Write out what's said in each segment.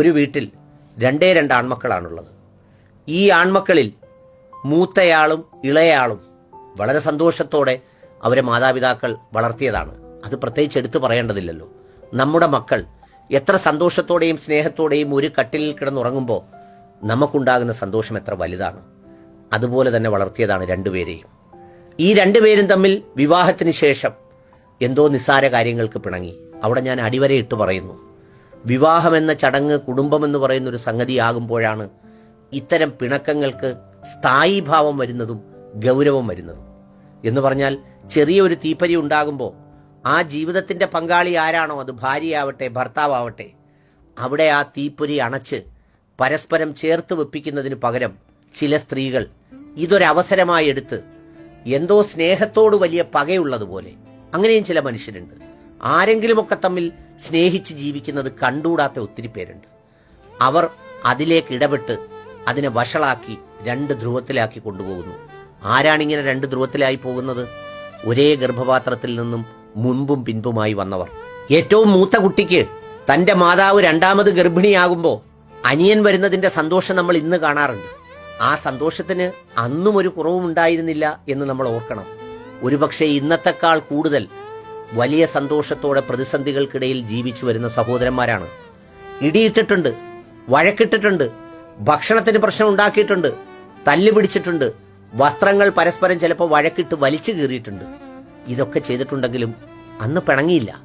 ഒരു വീട്ടിൽ രണ്ടേ രണ്ട് ആൺമക്കളാണുള്ളത്. ഈ ആൺമക്കളിൽ മൂത്തയാളും ഇളയാളും വളരെ സന്തോഷത്തോടെ അവരെ മാതാപിതാക്കൾ വളർത്തിയതാണ്. അത് പ്രത്യേകിച്ച് എടുത്തു പറയേണ്ടതില്ലല്ലോ. നമ്മുടെ മക്കൾ എത്ര സന്തോഷത്തോടെയും സ്നേഹത്തോടെയും ഒരു കട്ടിലിൽ കിടന്നുറങ്ങുമ്പോൾ നമുക്കുണ്ടാകുന്ന സന്തോഷം എത്ര വലുതാണ്. അതുപോലെ തന്നെ വളർത്തിയതാണ് രണ്ടുപേരെയും ഈ രണ്ടുപേരും തമ്മിൽ വിവാഹത്തിന് ശേഷം എന്തോ നിസ്സാര കാര്യങ്ങൾക്ക് പിണങ്ങി. അവിടെ ഞാൻ അടിവരയിട്ട് പറയുന്നു. വിവാഹം എന്ന ചടങ്ങ് കുടുംബം എന്ന് പറയുന്ന ഒരു സംഗതിയാകുമ്പോഴാണ് ഇത്തരം പിണക്കങ്ങൾക്ക് സ്ഥായീഭാവം വരുന്നതും ഗൗരവം വരുന്നതും. എന്ന് പറഞ്ഞാൽ ചെറിയൊരു തീപ്പരി ഉണ്ടാകുമ്പോൾ ആ ജീവിതത്തിന്റെ പങ്കാളി ആരാണോ? അത് ഭാര്യയാവട്ടെ ഭർത്താവട്ടെ അവിടെ ആ തീപ്പൊരി അണച്ച് പരസ്പരം ചേർത്ത് വെപ്പിക്കുന്നതിന് പകരം ചില സ്ത്രീകൾ ഇതൊരവസരമായി എടുത്ത് എന്തോ സ്നേഹത്തോട് വലിയ പകയുള്ളതുപോലെ. അങ്ങനെയും ചില മനുഷ്യരുണ്ട്. ആരെങ്കിലുമൊക്കെ തമ്മിൽ സ്നേഹിച്ച് ജീവിക്കുന്നത് കണ്ടുകൂടാത്ത ഒത്തിരി പേരുണ്ട്. അവർ അതിലേക്ക് ഇടപെട്ട് അതിനെ വഷളാക്കി രണ്ട് ധ്രുവത്തിലാക്കി കൊണ്ടുപോകുന്നു. ആരാണിങ്ങനെ രണ്ട് ധ്രുവത്തിലായി പോകുന്നത്? ഒരേ ഗർഭപാത്രത്തിൽ നിന്നും മുൻപും പിൻപുമായി വന്നവർ. ഏറ്റവും മൂത്ത കുട്ടിക്ക് തന്റെ മാതാവ് രണ്ടാമത് ഗർഭിണിയാകുമ്പോൾ അനിയൻ വരുന്നതിന്റെ സന്തോഷം നമ്മൾ ഇന്ന് കാണാറുണ്ട്. ആ സന്തോഷത്തിന് അന്നും ഒരു കുറവും ഉണ്ടായിരുന്നില്ല എന്ന് നമ്മൾ ഓർക്കണം. ഒരുപക്ഷെ ഇന്നത്തെക്കാൾ കൂടുതൽ വലിയ സന്തോഷത്തോടെ പ്രതിസന്ധികൾക്കിടയിൽ ജീവിച്ചു വരുന്ന സഹോദരന്മാരാണ്. ഇടിയിട്ടിട്ടുണ്ട് വഴക്കിട്ടിട്ടുണ്ട് ഭക്ഷണത്തിന് പ്രശ്നം ഉണ്ടാക്കിയിട്ടുണ്ട് തല്ലു പിടിച്ചിട്ടുണ്ട് വസ്ത്രങ്ങൾ പരസ്പരം ചിലപ്പോൾ വഴക്കിട്ട് വലിച്ചു കീറിയിട്ടുണ്ട്. ഇതൊക്കെ ചെയ്തിട്ടുണ്ടെങ്കിലും അന്ന് പിണങ്ങിയില്ല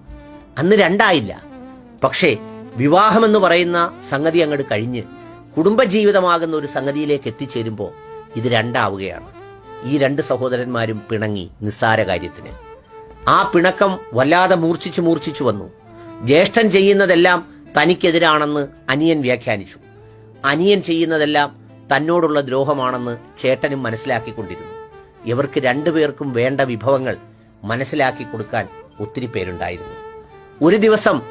അന്ന് രണ്ടായില്ല. പക്ഷേ വിവാഹമെന്ന് പറയുന്ന സംഗതി അങ്ങോട്ട് കഴിഞ്ഞ് കുടുംബജീവിതമാകുന്ന ഒരു സംഗതിയിലേക്ക് എത്തിച്ചേരുമ്പോൾ ഇത് രണ്ടാവുകയാണ്. ഈ രണ്ട് സഹോദരന്മാരും പിണങ്ങി നിസ്സാര കാര്യത്തിന്. ആ പിണക്കം വല്ലാതെ മൂർച്ഛിച്ചു മൂർച്ഛിച്ചു വന്നു. ജ്യേഷ്ഠൻ ചെയ്യുന്നതെല്ലാം തനിക്കെതിരാണെന്ന് അനിയൻ വ്യാഖ്യാനിച്ചു. അനിയൻ ചെയ്യുന്നതെല്ലാം തന്നോടുള്ള ദ്രോഹമാണെന്ന് ചേട്ടനും മനസ്സിലാക്കിക്കൊണ്ടിരുന്നു. ഇവർക്ക് രണ്ടുപേർക്കും വേണ്ട വിഭവങ്ങൾ മനസ്സിലാക്കി കൊടുക്കാൻ ഒത്തിരി പേരുണ്ടായിരുന്നു. ഒരു ദിവസം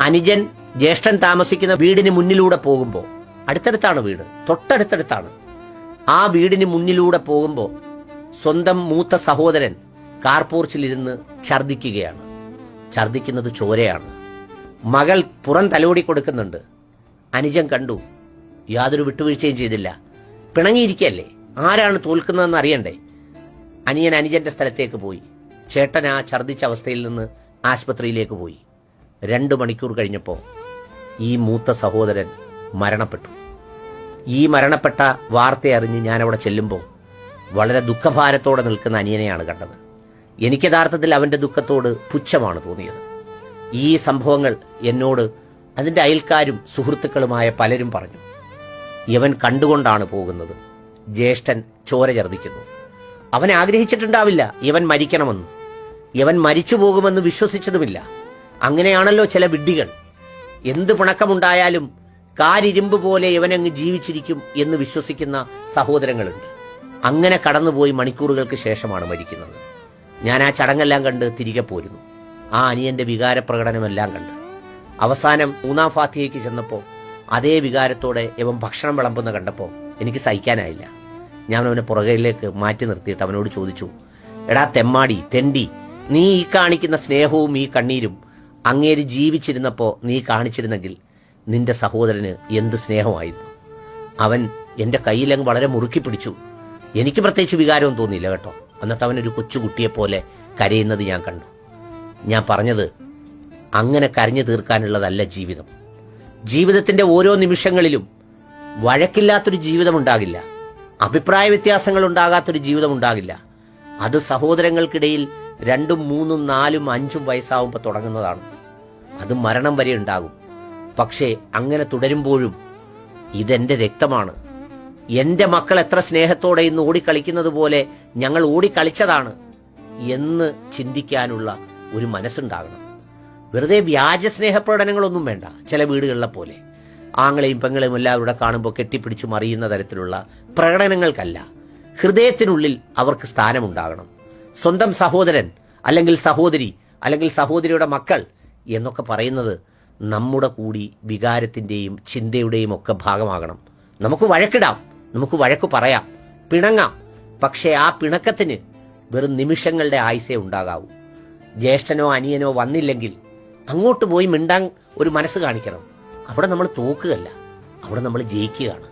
അനുജൻ ജ്യേഷ്ഠൻ താമസിക്കുന്ന വീടിന് മുന്നിലൂടെ പോകുമ്പോൾ അടുത്തടുത്താണ് വീട് തൊട്ടടുത്തടുത്താണ്. ആ വീടിന് മുന്നിലൂടെ പോകുമ്പോൾ സ്വന്തം മൂത്ത സഹോദരൻ കാർപോർച്ചിലിരുന്ന് ഛർദിക്കുകയാണ് ഛർദിക്കുന്നത് ചോരയാണ്. മകൾ പുറം തലോടി കൊടുക്കുന്നുണ്ട്. അനുജൻ കണ്ടു യാതൊരു വിട്ടുവീഴ്ചയും ചെയ്തില്ല. പിണങ്ങിയിരിക്കല്ലേ? ആരാണ് തോൽക്കുന്നതെന്ന് അറിയണ്ടേ? അനിയൻ അനുജന്റെ സ്ഥലത്തേക്ക് പോയി. ചേട്ടൻ ആ ഛർദിച്ച അവസ്ഥയിൽ നിന്ന് ആശുപത്രിയിലേക്ക് പോയി. രണ്ടു മണിക്കൂർ കഴിഞ്ഞപ്പോൾ ഈ മൂത്ത സഹോദരൻ മരണപ്പെട്ടു. ഈ മരണപ്പെട്ട വാർത്തയറിഞ്ഞ് ഞാനവിടെ ചെല്ലുമ്പോൾ വളരെ ദുഃഖഭാരത്തോടെ നിൽക്കുന്ന അനിയനെയാണ് കണ്ടത്. എനിക്ക് യഥാർത്ഥത്തിൽ അവന്റെ ദുഃഖത്തോട് പുച്ഛമാണ് തോന്നിയത്. ഈ സംഭവങ്ങൾ എന്നോട് അതിന്റെ അയൽക്കാരും സുഹൃത്തുക്കളുമായ പലരും പറഞ്ഞു. ഇവൻ കണ്ടുകൊണ്ടാണ് പോകുന്നത്. ജ്യേഷ്ഠൻ ചോര ഛർദിക്കുന്നു അവൻ ആഗ്രഹിച്ചിട്ടുണ്ടാവില്ല ഇവൻ മരിക്കണമെന്ന്. ഇവൻ മരിച്ചു പോകുമെന്ന് വിശ്വസിച്ചതുമില്ല. അങ്ങനെയാണല്ലോ ചില വിഡ്ഢികൾ. എന്ത് പിണക്കമുണ്ടായാലും കാരിരുമ്പ് പോലെ ഇവനങ്ങ് ജീവിച്ചിരിക്കും എന്ന് വിശ്വസിക്കുന്ന സഹോദരങ്ങളുണ്ട്. അങ്ങനെ കടന്നുപോയി മണിക്കൂറുകൾക്ക് ശേഷമാണ് മരിക്കുന്നത്. ഞാൻ ആ ചടങ്ങെല്ലാം കണ്ട് തിരികെ പോരുന്നു. ആ അനിയന്റെ വികാര പ്രകടനമെല്ലാം കണ്ട്. അവസാനം മൂന്നാം ഫാത്തിയയ്ക്ക് ചെന്നപ്പോൾ അതേ വികാരത്തോടെ ഇവൻ ഭക്ഷണം വിളമ്പുന്ന കണ്ടപ്പോൾ എനിക്ക് സഹിക്കാനായില്ല. ഞാൻ അവനെ പുറകയിലേക്ക് മാറ്റി നിർത്തിയിട്ട് അവനോട് ചോദിച്ചു എടാ തെമ്മാടി തെണ്ടി നീ ഈ കാണിക്കുന്ന സ്നേഹവും ഈ കണ്ണീരും അങ്ങേര് ജീവിച്ചിരുന്നപ്പോൾ നീ കാണിച്ചിരുന്നെങ്കിൽ നിന്റെ സഹോദരന് എന്ത് സ്നേഹമായിരുന്നു? അവൻ എന്റെ കയ്യിലങ്ങ് വളരെ മുറുക്കി പിടിച്ചു. എനിക്ക് പ്രത്യേകിച്ച് വികാരവും തോന്നിയില്ല കേട്ടോ. എന്നിട്ട് അവനൊരു കൊച്ചുകുട്ടിയെ പോലെ കരയുന്നത് ഞാൻ കണ്ടു. ഞാൻ പറഞ്ഞത് അങ്ങനെ കരഞ്ഞു തീർക്കാനുള്ളതല്ല ജീവിതം. ജീവിതത്തിന്റെ ഓരോ നിമിഷങ്ങളിലും വഴക്കില്ലാത്തൊരു ജീവിതം ഉണ്ടാകില്ല അഭിപ്രായ വ്യത്യാസങ്ങൾ ഉണ്ടാകാത്തൊരു ജീവിതം ഉണ്ടാകില്ല അത് സഹോദരങ്ങൾക്കിടയിൽ രണ്ടും മൂന്നും നാലും അഞ്ചും വയസ്സാവുമ്പോൾ തുടങ്ങുന്നതാണ്. അത് മരണം വരെ ഉണ്ടാകും. പക്ഷേ അങ്ങനെ തുടരുമ്പോഴും ഇതെന്റെ രക്തമാണ്. എന്റെ മക്കൾ എത്ര സ്നേഹത്തോടെ ഇന്ന് ഓടിക്കളിക്കുന്നത് പോലെ ഞങ്ങൾ ഓടിക്കളിച്ചതാണ് എന്ന് ചിന്തിക്കാനുള്ള ഒരു മനസ്സുണ്ടാകണം. വെറുതെ വ്യാജ സ്നേഹപ്രകടനങ്ങളൊന്നും വേണ്ട ചില വീടുകളിലെ പോലെ. ആങ്ങളെയും പെങ്ങളെയും എല്ലാവരുടെ കാണുമ്പോൾ കെട്ടിപ്പിടിച്ചു മറിയുന്ന തരത്തിലുള്ള പ്രകടനങ്ങൾക്കല്ല ഹൃദയത്തിനുള്ളിൽ അവർക്ക് സ്ഥാനമുണ്ടാകണം. സ്വന്തം സഹോദരൻ അല്ലെങ്കിൽ സഹോദരി അല്ലെങ്കിൽ സഹോദരിയുടെ മക്കൾ എന്നൊക്കെ പറയുന്നത് നമ്മുടെ കൂടി വികാരത്തിന്റെയും ചിന്തയുടെയും ഒക്കെ ഭാഗമാകണം. നമുക്ക് വഴക്കിടാം. നമുക്ക് വഴക്ക് പറയാം. പിണങ്ങാം. പക്ഷേ ആ പിണക്കത്തിന് വെറും നിമിഷങ്ങളുടെ ആയുസേ ഉണ്ടാകാവൂ. ജ്യേഷ്ഠനോ അനിയനോ വന്നില്ലെങ്കിൽ അങ്ങോട്ട് പോയി മിണ്ടാൻ ഒരു മനസ്സ് കാണിക്കണം. അവിടെ നമ്മൾ തോക്കുകയല്ല. അവിടെ നമ്മൾ ജയിക്കുകയാണ്.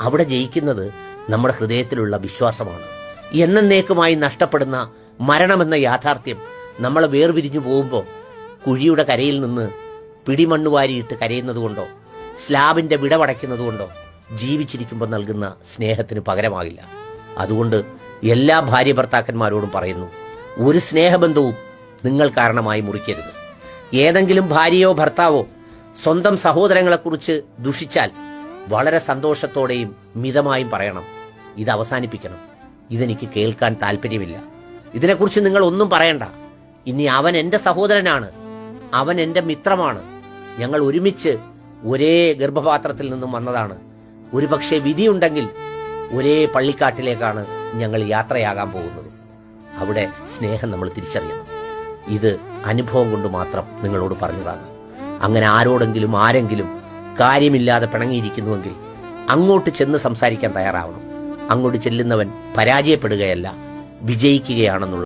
അവിടെ ജയിക്കുന്നത് നമ്മുടെ ഹൃദയത്തിലുള്ള വിശ്വാസമാണ്. എന്നേക്കുമായി നഷ്ടപ്പെടുന്ന മരണമെന്ന യാഥാർത്ഥ്യം നമ്മളെ വേർപിരിഞ്ഞു പോകുമ്പോൾ കുഴിയുടെ കരയിൽ നിന്ന് പിടിമണ്ണ് വാരിയിട്ട് സ്ലാബിന്റെ വിടവടയ്ക്കുന്നത് കൊണ്ടോ ജീവിച്ചിരിക്കുമ്പോൾ നൽകുന്ന സ്നേഹത്തിന് പകരമാകില്ല. അതുകൊണ്ട് എല്ലാ ഭാര്യ ഭർത്താക്കന്മാരോടും പറയുന്നു ഒരു സ്നേഹബന്ധവും നിങ്ങൾ കാരണമായി മുറിക്കരുത്. ഏതെങ്കിലും ഭാര്യയോ ഭർത്താവോ സ്വന്തം സഹോദരങ്ങളെക്കുറിച്ച് ദുഷിച്ചാൽ വളരെ സന്തോഷത്തോടെയും മിതമായും പറയണം. ഇത് അവസാനിപ്പിക്കണം. ഇതെനിക്ക് കേൾക്കാൻ താല്പര്യമില്ല ഇതിനെക്കുറിച്ച് നിങ്ങൾ ഒന്നും പറയണ്ട. ഇനി അവൻ എന്റെ സഹോദരനാണ്. അവൻ എന്റെ മിത്രമാണ്. ഞങ്ങൾ ഒരുമിച്ച് ഒരേ ഗർഭപാത്രത്തിൽ നിന്നും വന്നതാണ്. ഒരുപക്ഷെ വിധിയുണ്ടെങ്കിൽ ഒരേ പള്ളിക്കാട്ടിലേക്കാണ് ഞങ്ങൾ യാത്രയാകാൻ പോകുന്നത്. അവിടെ സ്നേഹം നമ്മൾ തിരിച്ചറിയണം. ഇത് അനുഭവം കൊണ്ട് മാത്രം നിങ്ങളോട് പറഞ്ഞതാണ്. അങ്ങനെ ആരോടെങ്കിലും ആരെങ്കിലും കാര്യമില്ലാതെ പിണങ്ങിയിരിക്കുന്നുവെങ്കിൽ അങ്ങോട്ട് ചെന്ന് സംസാരിക്കാൻ തയ്യാറാവണം. അങ്ങോട്ട് ചെല്ലുന്നവൻ പരാജയപ്പെടുകയല്ല വിജയിക്കുകയാണെന്നുള്ള